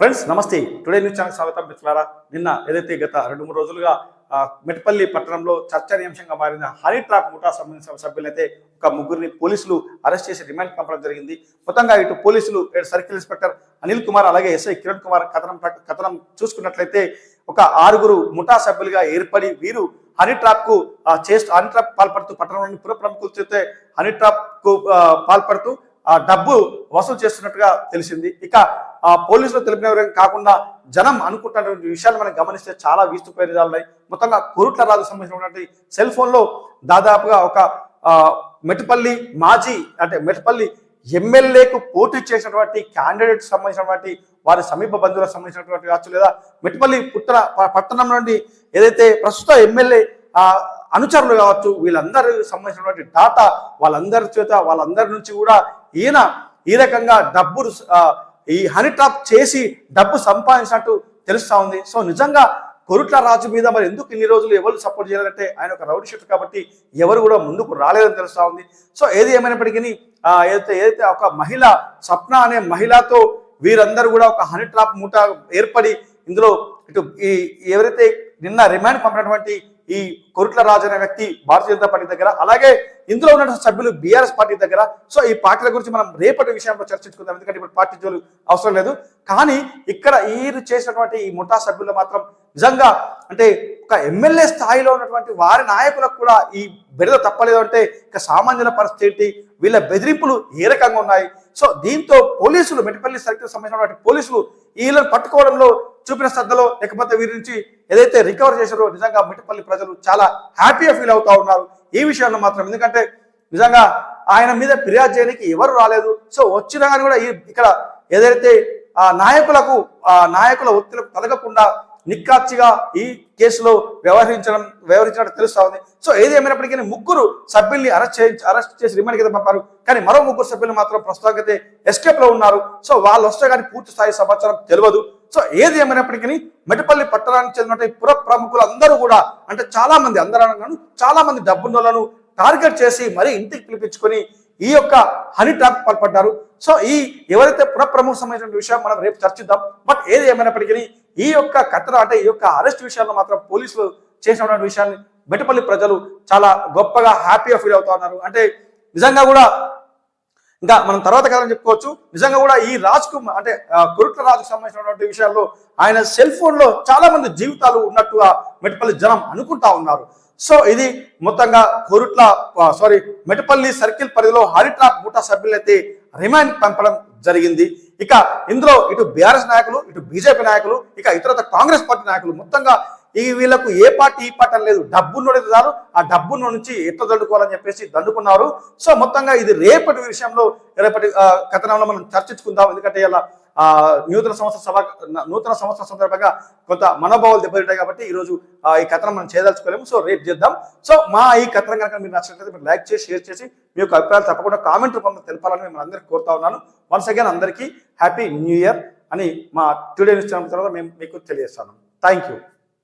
Friends నమస్తే. Today news channel స్వాగతం మిత్రులారా. నిన్న ఏదైతే గత రెండు మూడు రోజులుగా ఆ, మెట్పల్లి పట్టణంలో చర్చనీయాంశంగా మారిన హనీ ట్రాప్ ముఠా సంబంధించిన సభ్యులైతే ఒక ముగ్గురిని పోలీసులు అరెస్ట్ చేసి రిమాండ్ పంపడం జరిగింది. మొత్తంగా ఇటు పోలీసులు సర్కిల్ ఇన్స్పెక్టర్ అనిల్ కుమార్ అలాగే ఎస్ఐ కిరణ్ కుమార్ కథనం కథనం చూసుకున్నట్లయితే ఒక ఆరుగురు ముఠా సభ్యులుగా ఏర్పడి వీరు హనీ ట్రాప్కు చేస్తూ హనీ ట్రాప్ పాల్పడుతూ పట్టణంలోని పుర ప్రముఖులు చేస్తే హనీ ట్రాప్కు పాల్పడుతూ ఆ డబ్బు వసూలు చేస్తున్నట్టుగా తెలిసింది. ఇక పోలీసులు తెలిపిన విధంగా కాకుండా జనం అనుకుంటున్నటువంటి విషయాలు మనం గమనిస్తే చాలా వీస్తుపోయే ఉన్నాయి మొత్తంగా కురుట్ల రాజు సంబంధించినటువంటి సెల్ ఫోన్లో దాదాపుగా ఒక ఆ, మాజీ అంటే మెట్పల్లి ఎమ్మెల్యేకు పోటీ చేసినటువంటి క్యాండిడేట్ సంబంధించినటువంటి వారి సమీప బంధువులకు సంబంధించినటువంటి కావచ్చు లేదా మెట్పల్లి పుట్ట పట్టణం నుండి ఏదైతే ప్రస్తుత ఎమ్మెల్యే అనుచరులు కావచ్చు వీళ్ళందరికి సంబంధించినటువంటి డాటా వాళ్ళందరి చేత వాళ్ళందరి నుంచి కూడా ఈయన ఈ రకంగా డబ్బులు ఈ హనీ ట్రాప్ చేసి డబ్బు సంపాదించినట్టు తెలుస్తా ఉంది. సో నిజంగా కొరుట్ల రాజు మీద మరి ఎందుకు ఇన్ని రోజులు ఎవరు సపోర్ట్ చేయాలంటే ఆయన ఒక రౌడీ షిఫ్ట్ కాబట్టి ఎవరు కూడా ముందుకు రాలేదని తెలుస్తా ఉంది. సో ఏది ఏమైనప్పటికీ ఏదైతే ఏదైతే ఒక మహిళ స్వప్న అనే మహిళతో వీరందరూ కూడా ఒక హనీ ట్రాప్ మూట ఏర్పడి ఇందులో ఇటు ఈ ఎవరైతే నిన్న రిమాండ్ పంపినటువంటి ఈ కొరుట్ల రాజు అనే వ్యక్తి భారతీయ జనతా పార్టీ దగ్గర అలాగే ఇందులో ఉన్న సభ్యులు బీఆర్ఎస్ పార్టీ దగ్గర. సో ఈ పార్టీల గురించి మనం రేపటి విషయంలో చర్చించుకుందాం ఎందుకంటే ఇప్పుడు పార్టీ జోలు అవసరం లేదు. కానీ ఇక్కడ వీరు చేసినటువంటి ఈ ముఠా సభ్యులు మాత్రం నిజంగా అంటే ఒక ఎమ్మెల్యే స్థాయిలో ఉన్నటువంటి వారి నాయకులకు కూడా ఈ బెడద తప్పలేదు అంటే ఇక సామాన్యుల పరిస్థితి వీళ్ళ బెదిరింపులు ఏ రకంగా ఉన్నాయి? సో దీంతో పోలీసులు మెట్టిపల్లి సర్కిల్ సంబంధించినటువంటి పోలీసులు వీళ్ళని పట్టుకోవడంలో చూపిన శ్రద్ధలో లేకపోతే వీరి నుంచి ఏదైతే రికవర్ చేశారో నిజంగా మెట్టిపల్లి ప్రజలు చాలా హ్యాపీగా ఫీల్ అవుతా ఉన్నారు. ఈ విషయంలో మాత్రం ఎందుకంటే నిజంగా ఆయన మీద ఫిర్యాదు చేయడానికి ఎవరు రాలేదు. సో వచ్చినా కానీ కూడా ఈ ఇక్కడ ఏదైతే ఆ నాయకులకు ఆ నాయకుల ఒత్తిడికి తలగకుండా నిక్కాచిగా ఈ కేసులో వ్యవహరించడం వ్యవహరించినట్టు తెలుస్తా ఉంది. సో ఏది ఏమైనప్పటికీ ముగ్గురు సభ్యుల్ని అరెస్ట్ చేయించి అరెస్ట్ చేసి రిమాండ్ కింద పంపారు. కానీ మరో ముగ్గురు సభ్యులు మాత్రం ప్రస్తుతానికైతే ఎస్కేప్లో ఉన్నారు. సో వాళ్ళు వస్తే కానీ పూర్తి స్థాయి సమాచారం తెలియదు. సో ఏది ఏమైనప్పటికీ మెటపల్లి పట్టణానికి చెందినటువంటి పుర ప్రముఖులు అందరూ కూడా అంటే చాలా మంది అందరూ అనగాను చాలా మంది డబ్బున్నోళ్ళను టార్గెట్ చేసి మరీ ఇంటికి పిలిపించుకొని ఈ యొక్క హనీ ట్రాప్ పాల్పడ్డారు. సో ఈ ఎవరైతే పుర ప్రముఖ సంబంధించిన విషయం మనం రేపు చర్చిద్దాం. బట్ ఏది ఏమైనప్పటికీ ఈ యొక్క కథన అంటే ఈ యొక్క అరెస్ట్ విషయాల్లో మాత్రం పోలీసులు చేసినటువంటి విషయాన్ని మెటపల్లి ప్రజలు చాలా గొప్పగా హ్యాపీగా ఫీల్ అవుతా ఉన్నారు. అంటే నిజంగా కూడా ఇంకా మనం తర్వాత కథ చెప్పుకోవచ్చు. నిజంగా కూడా ఈ రాజుకు అంటే కురుట్ల రాజుకు సంబంధించినటువంటి విషయాల్లో ఆయన సెల్ ఫోన్లో చాలా మంది జీవితాలు ఉన్నట్టుగా మెటపల్లి జనం అనుకుంటా ఉన్నారు. సో ఇది మొత్తంగా కొరుట్ల సారీ మెటపల్లి సర్కిల్ పరిధిలో హరిట్రాప్ బూటా సభ్యులైతే రిమాండ్ పంపడం జరిగింది. ఇక ఇందులో ఇటు బీఆర్ఎస్ నాయకులు ఇటు బీజేపీ నాయకులు ఇక ఇతరత కాంగ్రెస్ పార్టీ నాయకులు మొత్తంగా ఈ వీళ్ళకు ఏ పార్టీ ఈ పార్టీ అని లేదు. డబ్బున్నోడైతే చాలు. ఆ డబ్బు నుంచి ఎట్లా దండుకోవాలని చెప్పేసి దండుకున్నారు. సో మొత్తంగా ఇది రేపటి విషయంలో రేపటి కథనంలో మనం చర్చించుకుందాం. ఎందుకంటే ఇలా ఆ నూతన సంవత్సర సభ నూతన సంవత్సర సందర్భంగా కొంత మనోభావాలు దెబ్బతింటాయి కాబట్టి ఈరోజు ఈ కథనం మనం చేయదలుచుకోలేము. సో రేపు చేద్దాం. సో మా ఈ కథనం కనుక మీరు నచ్చినట్లయితే మీరు లైక్ చేసి షేర్ చేసి మీ యొక్క అభిప్రాయాలు తప్పకుండా కామెంట్ రూపంలో తెలపాలని మేము అందరికీ కోరుతా ఉన్నాను. వన్స్ అగైన్ అందరికీ హ్యాపీ న్యూ ఇయర్ అని మా టుడే న్యూస్ ఛానల్ తర్వాత మేము మీకు తెలియజేస్తాను. Thank you.